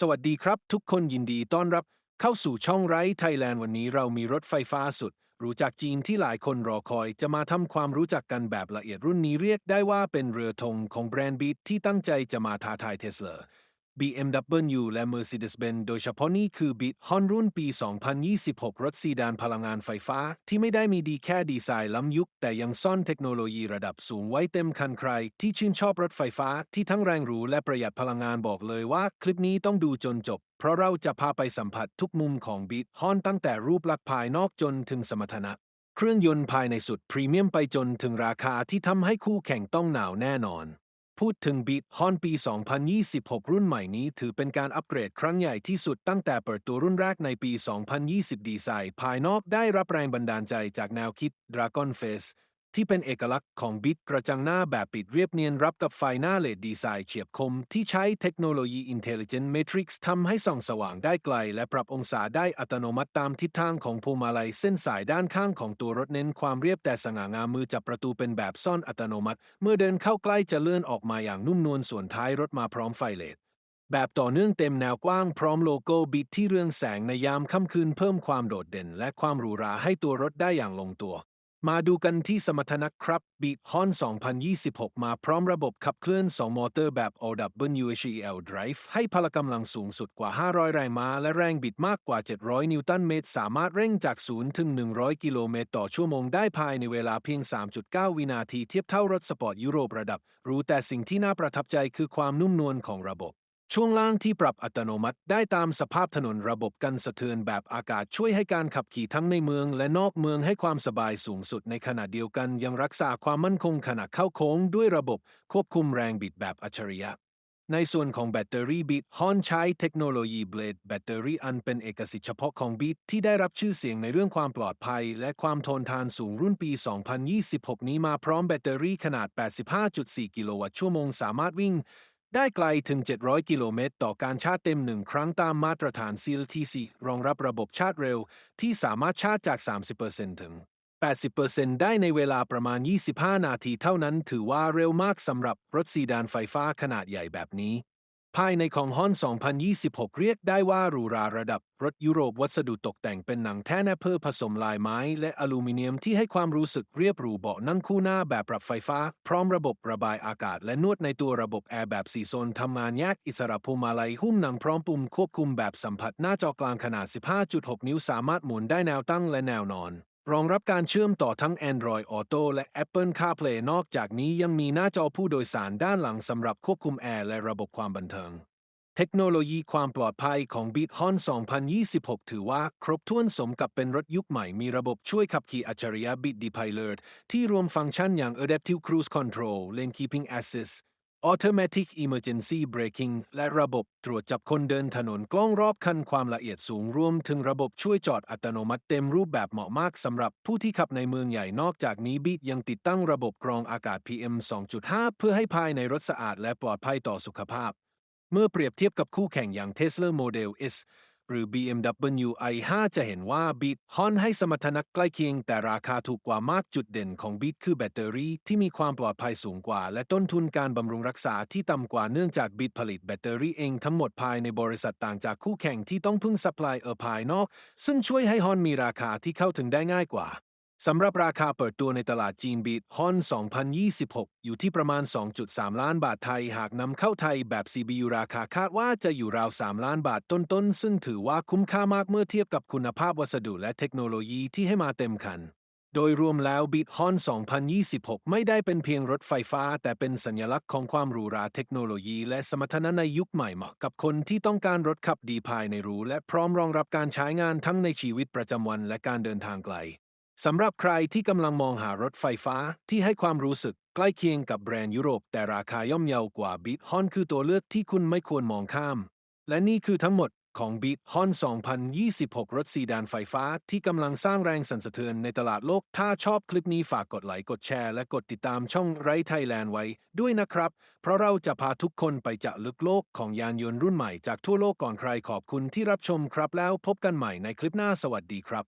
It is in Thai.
สวัสดีครับ ทุกคนยินดีต้อนรับเข้าสู่ช่องไร้ไทยแลนด์วันนี้เรามีรถไฟฟ้าสุด รู้จักจีนที่หลายคนรอคอยจะมาทำความรู้จักกันแบบละเอียดรุ่นนี้เรียกได้ว่าเป็นเรือธงของแบรนด์บีทที่ตั้งใจจะมาท้าทายเทสลา BMW และ Mercedes-Benz โดยเฉพาะนี่คือ Beat Hon รุ่นปี 2026 รถซีดานพลังงานไฟฟ้า ที่ไม่ได้มีดีแค่ดีไซน์ล้ำยุค แต่ยังซ่อนเทคโนโลยีระดับสูงไว้เต็มคันใคร ที่ชื่นชอบรถไฟฟ้าที่ทั้งแรงหรูและประหยัดพลังงานบอกเลยว่า คลิปนี้ต้องดูจนจบ เพราะเราจะพาไปสัมผัสทุกมุมของ Beat Hon ตั้งแต่รูปลักษณ์ภายนอกจนถึงสมรรถนะ เครื่องยนต์ภายในสุดพรีเมียมไปจนถึงราคาที่ทำให้คู่แข่งต้องหนาวแน่นอน พูดถึง Beat Hon ปี 2026 รุ่นใหม่นี้ถือเป็นการอัปเกรดครั้งใหญ่ที่สุดตั้งแต่เปิดตัวรุ่นแรกในปี 2020 ดีไซน์ ภายนอกได้รับแรงบันดาลใจจากแนวคิด Dragon Face ที่เป็นเอกลักษณ์ของ Beat กระจังหน้าแบบปิดเรียบเนียนรับกับไฟหน้าเลดดีไซน์เฉียบคม ที่ใช้เทคโนโลยี Intelligent Matrix ทำให้ส่องสว่างได้ไกล และปรับองศาได้อัตโนมัติตามทิศทางของพวงมาลัยเส้นสายด้านข้างของตัวรถเน้นความเรียบแต่สง่างามมือจับประตูเป็นแบบซ่อนอัตโนมัติ เมื่อเดินเข้าใกล้จะเลื่อนออกมาอย่างนุ่มนวลส่วนท้ายรถมาพร้อมไฟเลดแบบต่อเนื่องเต็มแนวกว้างพร้อมโลโก้บิดที่เรืองแสงในยามค่ำคืนเพิ่มความโดดเด่น และความหรูหราให้ตัวรถได้อย่างลงตัว มาดูกันที่สมรรถนะครับ Beat Hon 2026 มาพร้อมระบบขับเคลื่อน 2 มอเตอร์แบบ OWHEL Drive ให้พละกำลังสูงสุดกว่า 500 แรงม้า และแรงบิดมากกว่า 700 นิวตันเมตร สามารถเร่งจาก 0 ถึง 100 กิโลเมตรต่อชั่วโมงได้ภายในเวลาเพียง 3.9 วินาทีเทียบเท่ารถสปอร์ตยุโรประดับหรู้แต่สิ่งที่น่าประทับใจคือความนุ่มนวลของระบบ ช่วงล่างที่ปรับอัตโนมัติได้ตามสภาพถนนระบบกันสะเทือนแบบอากาศช่วยให้การขับขี่ทั้งในเมืองและนอกเมืองให้ความสบายสูงสุดในขณะเดียวกันยังรักษาความมั่นคงขณะเข้าโค้งด้วยระบบควบคุมแรงบิดแบบอัจฉริยะ ในส่วนของแบตเตอรี่บิดฮอนใช้เทคโนโลยีเบลดแบตเตอรี่อันเป็นเอกสิทธิ์เฉพาะของบิดที่ได้รับชื่อเสียงในเรื่องความปลอดภัย และความทนทานสูงรุ่นปี 2026 นี้มาพร้อมแบตเตอรี่ขนาด 85.4 กิโลวัตต์ชั่วโมงสามารถวิ่ง ได้ไกลถึง 700 กิโลเมตร ต่อการชาร์จเต็มหนึ่งครั้งตามมาตรฐาน CLTC รองรับระบบชาร์จเร็ว ที่สามารถชาร์จจาก 30%ถึง 80%ได้ในเวลาประมาณ 25 นาทีเท่านั้น ถือว่าเร็วมากสำหรับรถซีดานไฟฟ้าขนาดใหญ่แบบนี้ ภายในของฮอน 2026 เรียกได้ว่าหรูหราระดับ รถยุโรปวัสดุตกแต่งเป็นหนังแท้แนเปอร์ผสมลายไม้และอลูมิเนียมที่ให้ความรู้สึกเรียบหรูเบาะนั่งคู่หน้าแบบปรับไฟฟ้า พร้อมระบบระบายอากาศและนวดในตัวระบบแอร์แบบสีโซนทำงานแยกอิสระพวงมาลัยหุ้มหนังพร้อมปุ่มควบคุมแบบสัมผัสหน้าจอกลางขนาด 15.6 นิ้วสามารถหมุนได้แนวตั้งและแนวนอน รองรับการเชื่อมต่อทั้ง Android Auto และ Apple CarPlay นอกจากนี้ยังมีหน้าจอผู้โดยสารด้านหลังสำหรับควบคุมแอร์และระบบความบันเทิง เทคโนโลยีความปลอดภัยของ Beat Hon 2026 ถือว่าครบถ้วนสมกับเป็นรถยุคใหม่มีระบบช่วยขับขี่อัจฉริยะ Beat Pilot ที่รวมฟังก์ชันอย่าง Adaptive Cruise Control Lane Keeping Assist Automatic Emergency Braking และระบบตรวจจับคนเดินถนนกล้องรอบคันความละเอียดสูงรวมถึงระบบช่วยจอดอัตโนมัติเต็มรูปแบบเหมาะมากสำหรับผู้ที่ขับในเมืองใหญ่นอกจากนี้บีทยังติดตั้งระบบกรองอากาศ PM 2.5 เพื่อให้ภายในรถสะอาดและปลอดภัยต่อสุขภาพ เมื่อเปรียบเทียบกับคู่แข่งอย่าง Tesla Model S หรือ BMW i5 จะเห็นว่า Beat ฮอนให้สมรรถนะใกล้เคียง แต่ราคาถูกกว่ามากจุดเด่นของ Beat คือแบตเตอรี่ที่มีความปลอดภัยสูงกว่า และต้นทุนการบำรุงรักษาที่ต่ำกว่าเนื่องจาก Beat ผลิตแบตเตอรี่เองทั้งหมดภายในบริษัทต่างจากคู่แข่งที่ต้องพึ่งซัพพลายเออร์ภายนอก ซึ่งช่วยให้ฮอนมีราคาที่เข้าถึงได้ง่ายกว่า สำหรับราคาเปิดตัวในตลาดจีนบีทฮอน 2026 อยู่ที่ประมาณ 2.3 ล้านบาทไทย หากนำเข้าไทยแบบ CBU ราคาคาดว่าจะอยู่ราว 3 ล้านบาทต้นๆ ซึ่งถือว่าคุ้มค่ามากเมื่อเทียบกับคุณภาพวัสดุและเทคโนโลยีที่ให้มาเต็มคัน โดยรวมแล้วบีทฮอน 2026 ไม่ได้เป็นเพียงรถไฟฟ้า แต่เป็นสัญลักษณ์ของความหรูหราเทคโนโลยีและสมรรถนะในยุคใหม่เหมาะกับคนที่ต้องการรถขับดีภายในรูและพร้อมรองรับการใช้งานทั้งในชีวิตประจำวันและการเดินทางไกล สำหรับใครที่กำลังมองหารถไฟฟ้าที่ให้ความรู้สึกใกล้เคียงกับแบรนด์ยุโรป แต่ราคาย่อมเยาวกว่า Beat Hon คือตัวเลือกที่คุณไม่ควรมองข้าม และนี่คือทั้งหมดของ Beat Hon 2026 รถซีดานไฟฟ้าที่กำลังสร้างแรงสั่นสะเทือนในตลาดโลก ถ้าชอบคลิปนี้ฝากกดไลค์ กดแชร์ และกดติดตามช่องไรไทยแลนด์ไว้ด้วยนะครับ เพราะเราจะพาทุกคนไปจะลึกโลกของยานยนต์รุ่นใหม่จากทั่วโลกก่อนใครขอบคุณที่รับชมครับแล้วพบกันใหม่ในคลิปหน้าสวัสดีครับ